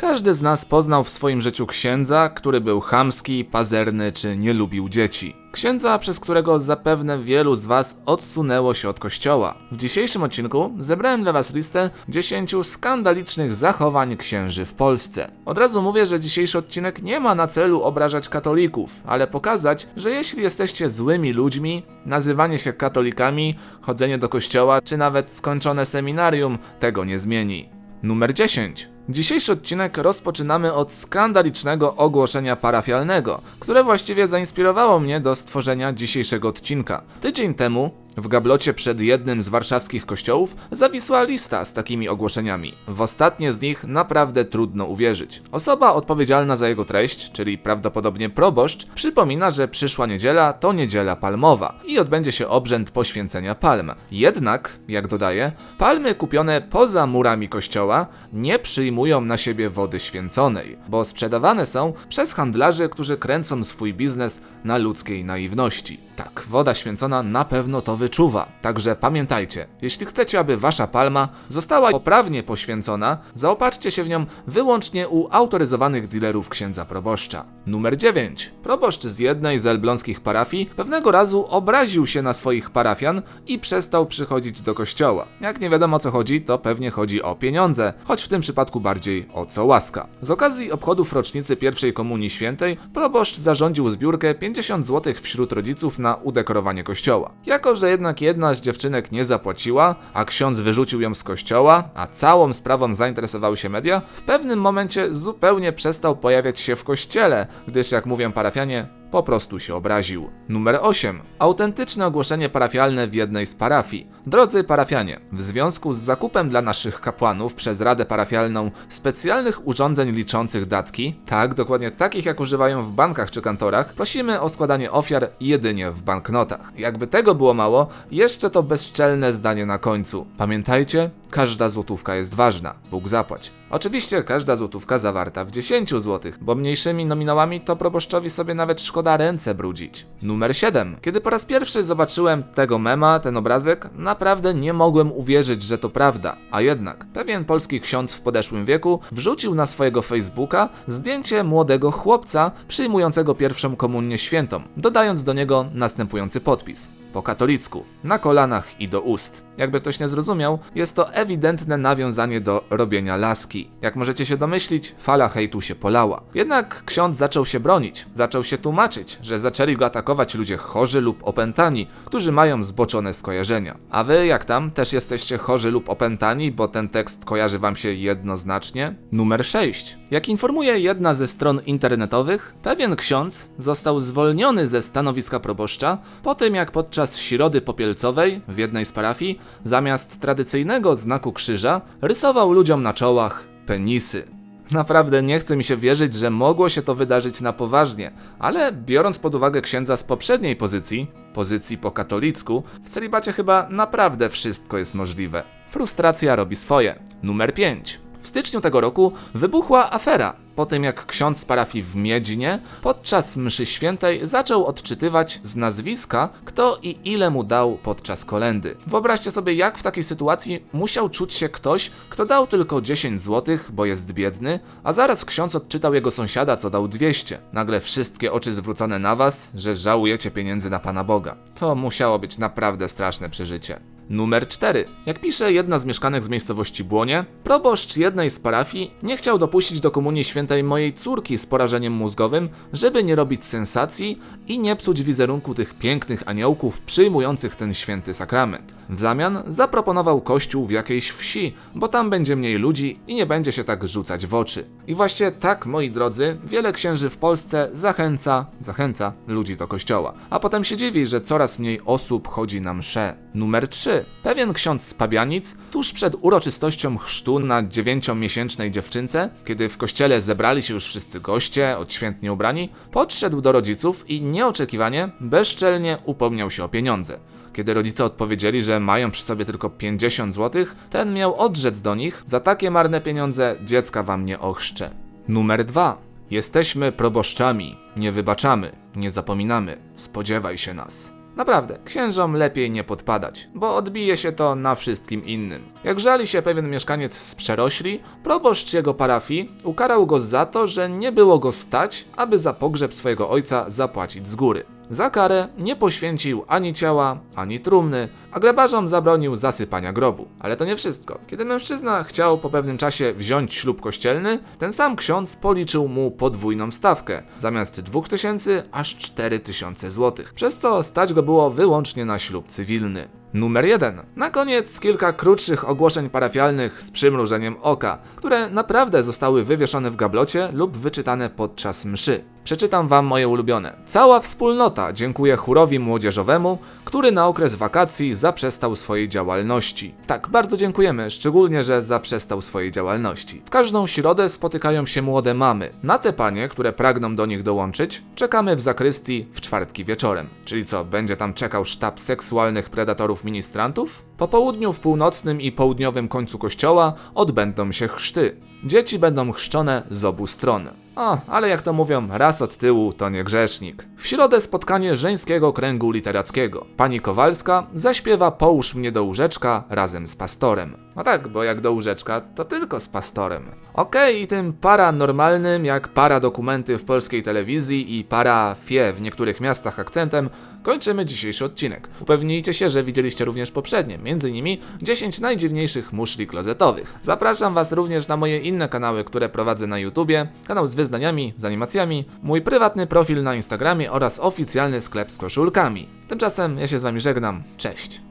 Każdy z nas poznał w swoim życiu księdza, który był chamski, pazerny czy nie lubił dzieci. Księdza, przez którego zapewne wielu z Was odsunęło się od kościoła. W dzisiejszym odcinku zebrałem dla Was listę 10 skandalicznych zachowań księży w Polsce. Od razu mówię, że dzisiejszy odcinek nie ma na celu obrażać katolików, ale pokazać, że jeśli jesteście złymi ludźmi, nazywanie się katolikami, chodzenie do kościoła czy nawet skończone seminarium tego nie zmieni. Numer 10. Dzisiejszy odcinek rozpoczynamy od skandalicznego ogłoszenia parafialnego, które właściwie zainspirowało mnie do stworzenia dzisiejszego odcinka. Tydzień temu w gablocie przed jednym z warszawskich kościołów zawisła lista z takimi ogłoszeniami. W ostatnie z nich naprawdę trudno uwierzyć. Osoba odpowiedzialna za jego treść, czyli prawdopodobnie proboszcz, przypomina, że przyszła niedziela to niedziela palmowa i odbędzie się obrzęd poświęcenia palm. Jednak, jak dodaje, palmy kupione poza murami kościoła nie przyjmują na siebie wody święconej, bo sprzedawane są przez handlarzy, którzy kręcą swój biznes na ludzkiej naiwności. Tak, woda święcona na pewno to wyczuwa. Także pamiętajcie, jeśli chcecie, aby wasza palma została poprawnie poświęcona, zaopatrzcie się w nią wyłącznie u autoryzowanych dealerów księdza proboszcza. Numer 9. Proboszcz z jednej z elbląskich parafii pewnego razu obraził się na swoich parafian i przestał przychodzić do kościoła. Jak nie wiadomo o co chodzi, to pewnie chodzi o pieniądze, choć w tym przypadku bardziej o co łaska. Z okazji obchodów rocznicy pierwszej komunii świętej, proboszcz zarządził zbiórkę 50 zł wśród rodziców na udekorowanie kościoła. Jako, że jednak jedna z dziewczynek nie zapłaciła, a ksiądz wyrzucił ją z kościoła, a całą sprawą zainteresowały się media, w pewnym momencie zupełnie przestał pojawiać się w kościele, gdyż jak mówią parafianie, po prostu się obraził. Numer 8. Autentyczne ogłoszenie parafialne w jednej z parafii. Drodzy parafianie, w związku z zakupem dla naszych kapłanów przez Radę Parafialną specjalnych urządzeń liczących datki, tak, dokładnie takich jak używają w bankach czy kantorach, prosimy o składanie ofiar jedynie w banknotach. Jakby tego było mało, jeszcze to bezczelne zdanie na końcu. Pamiętajcie, każda złotówka jest ważna. Bóg zapłać. Oczywiście każda złotówka zawarta w 10 zł, bo mniejszymi nominałami to proboszczowi sobie nawet szkoda ręce brudzić. Numer 7. Kiedy po raz pierwszy zobaczyłem tego mema, ten obrazek, naprawdę nie mogłem uwierzyć, że to prawda. A jednak, pewien polski ksiądz w podeszłym wieku wrzucił na swojego Facebooka zdjęcie młodego chłopca przyjmującego pierwszą komunię świętą, dodając do niego następujący podpis po katolicku, na kolanach i do ust. Jakby ktoś nie zrozumiał, jest to ewidentne nawiązanie do robienia laski. Jak możecie się domyślić, fala hejtu się polała. Jednak ksiądz zaczął się bronić, zaczął się tłumaczyć, że zaczęli go atakować ludzie chorzy lub opętani, którzy mają zboczone skojarzenia. A wy, jak tam, też jesteście chorzy lub opętani, bo ten tekst kojarzy wam się jednoznacznie? Numer 6. Jak informuje jedna ze stron internetowych, pewien ksiądz został zwolniony ze stanowiska proboszcza po tym, jak podczas środy popielcowej w jednej z parafii zamiast tradycyjnego znaku krzyża rysował ludziom na czołach penisy. Naprawdę nie chce mi się wierzyć, że mogło się to wydarzyć na poważnie, ale biorąc pod uwagę księdza z poprzedniej pozycji, pozycji po katolicku, w celibacie chyba naprawdę wszystko jest możliwe. Frustracja robi swoje. Numer 5. W styczniu tego roku wybuchła afera. Po tym jak ksiądz parafii w Miedzinie podczas mszy świętej zaczął odczytywać z nazwiska, kto i ile mu dał podczas kolendy. Wyobraźcie sobie, jak w takiej sytuacji musiał czuć się ktoś, kto dał tylko 10 zł, bo jest biedny, a zaraz ksiądz odczytał jego sąsiada, co dał 200. Nagle wszystkie oczy zwrócone na was, że żałujecie pieniędzy na Pana Boga. To musiało być naprawdę straszne przeżycie. Numer 4. Jak pisze jedna z mieszkanek z miejscowości Błonie, proboszcz jednej z parafii nie chciał dopuścić do komunii świętej mojej córki z porażeniem mózgowym, żeby nie robić sensacji i nie psuć wizerunku tych pięknych aniołków przyjmujących ten święty sakrament. W zamian zaproponował kościół w jakiejś wsi, bo tam będzie mniej ludzi i nie będzie się tak rzucać w oczy. I właśnie tak, moi drodzy, wiele księży w Polsce zachęca, zachęca ludzi do kościoła, a potem się dziwi, że coraz mniej osób chodzi na msze. Numer 3. Pewien ksiądz z Pabianic, tuż przed uroczystością chrztu na dziewięciomiesięcznej dziewczynce, kiedy w kościele zebrali się już wszyscy goście, odświętnie ubrani, podszedł do rodziców i nieoczekiwanie, bezczelnie upomniał się o pieniądze. Kiedy rodzice odpowiedzieli, że mają przy sobie tylko 50 zł, ten miał odrzec do nich, za takie marne pieniądze dziecka wam nie ochrzczę. Numer 2. Jesteśmy proboszczami, nie wybaczamy, nie zapominamy, spodziewaj się nas. Naprawdę, księżom lepiej nie podpadać, bo odbije się to na wszystkim innym. Jak żali się pewien mieszkaniec z Przerośli, proboszcz jego parafii ukarał go za to, że nie było go stać, aby za pogrzeb swojego ojca zapłacić z góry. Za karę nie poświęcił ani ciała, ani trumny, a grebarzom zabronił zasypania grobu. Ale to nie wszystko. Kiedy mężczyzna chciał po pewnym czasie wziąć ślub kościelny, ten sam ksiądz policzył mu podwójną stawkę. Zamiast 2000 aż 4000 złotych. Przez co stać go było wyłącznie na ślub cywilny. Numer 1. Na koniec kilka krótszych ogłoszeń parafialnych z przymrużeniem oka, które naprawdę zostały wywieszone w gablocie lub wyczytane podczas mszy. Przeczytam wam moje ulubione. Cała wspólnota dziękuję chórowi młodzieżowemu, który na okres wakacji zaprzestał swojej działalności. Tak, bardzo dziękujemy, szczególnie, że zaprzestał swojej działalności. W każdą środę spotykają się młode mamy. Na te panie, które pragną do nich dołączyć, czekamy w zakrystii w czwartki wieczorem. Czyli co, będzie tam czekał sztab seksualnych predatorów ministrantów? Po południu w północnym i południowym końcu kościoła odbędą się chrzty. Dzieci będą chrzczone z obu stron. O, ale jak to mówią, raz od tyłu to nie grzesznik. W środę spotkanie żeńskiego kręgu literackiego. Pani Kowalska zaśpiewa Połóż mnie do łóżeczka razem z pastorem. No tak, bo jak do łóżeczka, to tylko z pastorem. Okej, i tym paranormalnym, jak para dokumenty w polskiej telewizji i para fie w niektórych miastach akcentem, kończymy dzisiejszy odcinek. Upewnijcie się, że widzieliście również poprzednie, między innymi 10 najdziwniejszych muszli klozetowych. Zapraszam Was również na moje inne kanały, które prowadzę na YouTubie, kanał z wyznaniami, z animacjami, mój prywatny profil na Instagramie oraz oficjalny sklep z koszulkami. Tymczasem ja się z Wami żegnam, cześć!